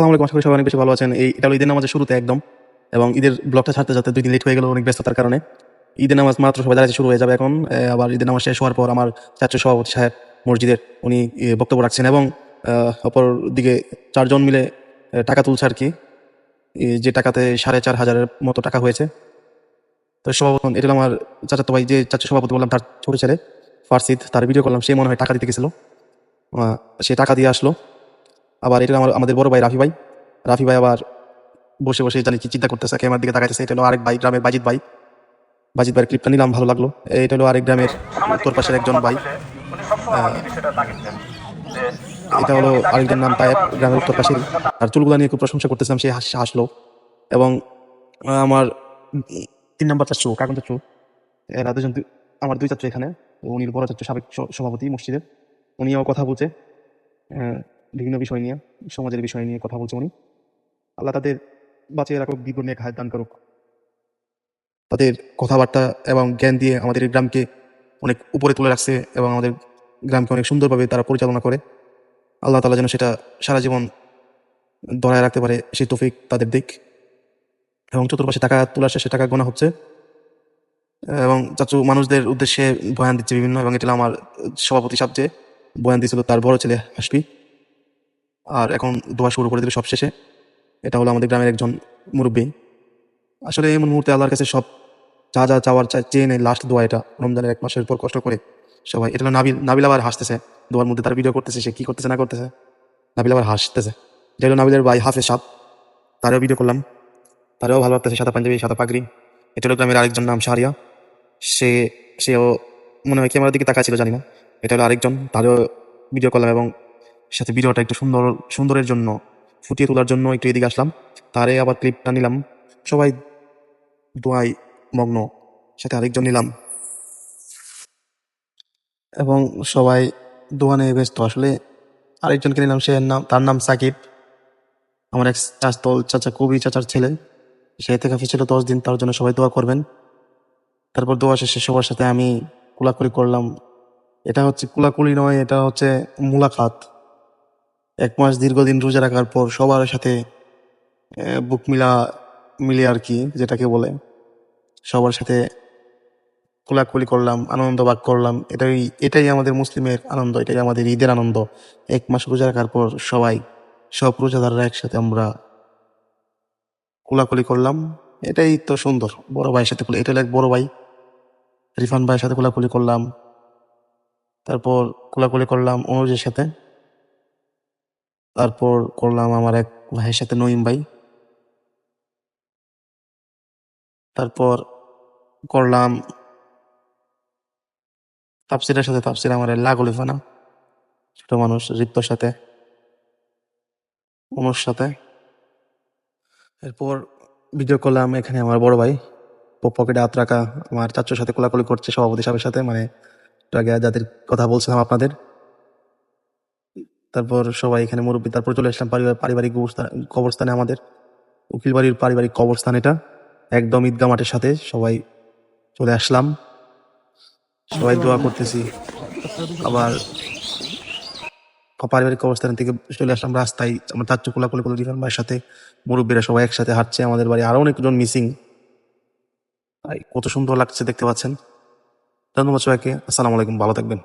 সালাম আশা করি সবাই অনেক বেশি ভালো আছেন। এই এটা ঈদের নামাজের শুরুতে একদম, এবং ঈদের ব্লগটা ছাড়তে ছাড়তে দুই দিন লেট হয়ে গেল অনেক ব্যস্ততার কারণে। ঈদের নামাজ মাত্র সবাই দাঁড়াতে শুরু হয়ে যাবে এখন। আবার ঈদের নামাজ শেষ হওয়ার পর আমার ছাত্র সভাপতি সাহেব মসজিদের উনি বক্তব্য রাখছেন এবং অপর দিকে চারজন মিলে টাকা তুলছে আর কি। যে টাকাতে সাড়ে চার হাজারের মতো টাকা হয়েছে। তো সভাপতি, এটা আমার চাচাতো ভাই, যে চাচা সভাপতি বললাম, তার ছোট ছেলে, ফার্সিদ, তার ভিডিও করলাম, সে মনে হয় টাকা দিতে গেছিল। সে টাকা দিয়ে আসলো। আবার এটা আমার আমাদের বড় ভাই রাফি ভাই। রাফি ভাই আবার বসে বসে জানি চিন্তা করতেছে ক্যামেরার দিকে তাকাইতেছে। এটা হলো আরেক ভাই, গ্রামের বাজিত ভাই। বাজিত ভাইয়ের ক্লিপটা নিলাম, ভালো লাগল। এটা হলো আরেক গ্রামের উত্তর পাশের একজন ভাই। এটা হলো আরেকজন নাম তায়েব, গ্রামের উত্তর পাশের। আর চুলগুলা নিয়ে খুব প্রশংসা করতেছিলাম, সে হাস- হাসলো। এবং আমার তিন নম্বর চাচ্ছু কাকুন চাচ্ছু এরা দুজন আমার দুই চাচ্ছু এখানে। উনি বড় চাচ্ছু সাবেক সভাপতি মসজিদের। উনিও কথা বলছে। বিভিন্ন বিষয় নিয়ে, সমাজের বিষয় নিয়ে কথা বলছে উনি। আল্লাহ তাদের বাঁচিয়ে রাখুক, বিপদ নিয়ে খায় দান করুক। তাদের কথাবার্তা এবং জ্ঞান দিয়ে আমাদের এই গ্রামকে অনেক উপরে তুলে রাখছে এবং আমাদের গ্রামকে অনেক সুন্দরভাবে তারা পরিচালনা করে। আল্লাহ তালা যেন সেটা সারা জীবন ধরায় রাখতে পারে, সেই তৌফিক তাদের দিক। এবং চতুর্পাশে টাকা তোলার শেষে টাকা গোনা হচ্ছে। এবং চাচু, মানুষদের উদ্দেশ্যে বয়ান দিচ্ছে বিভিন্ন, এবং এটা আমার সভাপতি সাহেব যে বয়ান দিয়েছিল, তার বড় ছেলে হাসপি। আর এখন দোয়া শুরু করে দিল সব শেষে এটা হলো আমাদের গ্রামের একজন মুরব্বী। আসলে এমন মুহূর্তে আল্লাহর কাছে সব যা যা চাওয়ার চেয়ে নেই লাস্ট দোয়া এটা। রমজানের এক মাসের পর কষ্ট করে সবাই এটা নাবিল নাবিল আবার হাসতেছে। দোয়ার মধ্যে তার ভিডিও করতেছে, সে কী করতেছে, না করতেছে। নাবিল আবার হাসতেছে। এটা হলো নাবিলের ভাই হাফেজ সাপ তারও ভিডিও করলাম। তারও ভালো লাগতেছে, সাদা পাঞ্জাবি, সাদা পাগড়ি। এটা হলো গ্রামের আরেকজন নাম শাহরিয়া সে সেও মনে হয় ক্যামেরার দিকে তাকাচ্ছিল জানি না। এটা হলো আরেকজন। তারও ভিডিও করলাম এবং সাথে ভিডিওটা একটু সুন্দর, সুন্দরের জন্য, ফুটিয়ে তোলার জন্য একটু এদিকে আসলাম। তারে আবার ক্লিপটা নিলাম। সবাই দোয়াই মগ্ন। সাথে আরেকজন নিলাম। এবং সবাই দোয়া নিয়ে ব্যস্ত। আসলে আরেকজনকে নিলাম, সে নাম তার নাম সাকিব। আমার এক চাচতল চাচা কবি চাচার ছেলে। সে থেকে ছিল দশ দিন, তার জন্য সবাই দোয়া করবেন। তারপর দোয়া শেষে সবার সাথে আমি কুলাকুলি করলাম। এটা হচ্ছে কুলাকুলি নয়, এটা হচ্ছে মুলাকাত। এক মাস দীর্ঘদিন রোজা রাখার পর সবার সাথে বুক মিলা, মিলে আর কি, যেটাকে বলে। সবার সাথে কোলাকুলি করলাম, আনন্দ ভাগ করলাম। এটাই এটাই আমাদের মুসলিমের আনন্দ, এটাই আমাদের ঈদের আনন্দ। এক মাস রোজা রাখার পর সবাই, সব রোজাদাররা একসাথে আমরা কোলাকুলি করলাম। এটাই তো সুন্দর, বড় ভাইয়ের সাথে এটা এক বড় ভাই। রিফান ভাইয়ের সাথে কোলাকুলি করলাম। তারপর কোলাকুলি করলাম অনুজের সাথে। তারপর করলাম আমার এক ভাইয়ের সাথে নঈম ভাই। তারপর করলাম তাপসিরের সাথে তাপসির আমার লাগলি ফানা, ছোট মানুষ রিপ্তর সাথে অনুর সাথে। এরপর ভিডিও করলাম এখানে আমার বড় ভাই পকেটে হাত রাখা, আমার চাচুর সাথে কোলাকুলি করছে সভাপতি সাহেবের সাথে মানে যাদের কথা বলছিলাম আপনাদের। তারপর সবাই এখানে মুরব্বী, তারপর চলে আসলাম পারিবার- পারিবারিক কবরস্থান- আমাদের। উকিল বাড়ির পারিবারিক কবরস্থান এটা। একদম ঈদগা মাঠের সাথে সবাই চলে আসলাম। সবাই দোয়া করতেছি। আবার পারিবারিক অবস্থান থেকে চলে আসলাম রাস্তায়। আমার চাচ্চু কোলাকুলি করে রিফান ভাইয়ের সাথে। মুরব্বীরা সবাই একসাথে হাঁটছে। আমাদের বাড়ি আরও অনেকজন মিসিং। কত সুন্দর লাগছে, দেখতে পাচ্ছেন। ধন্যবাদ সবাইকে। আসসালামু আলাইকুম। ভালো থাকবেন।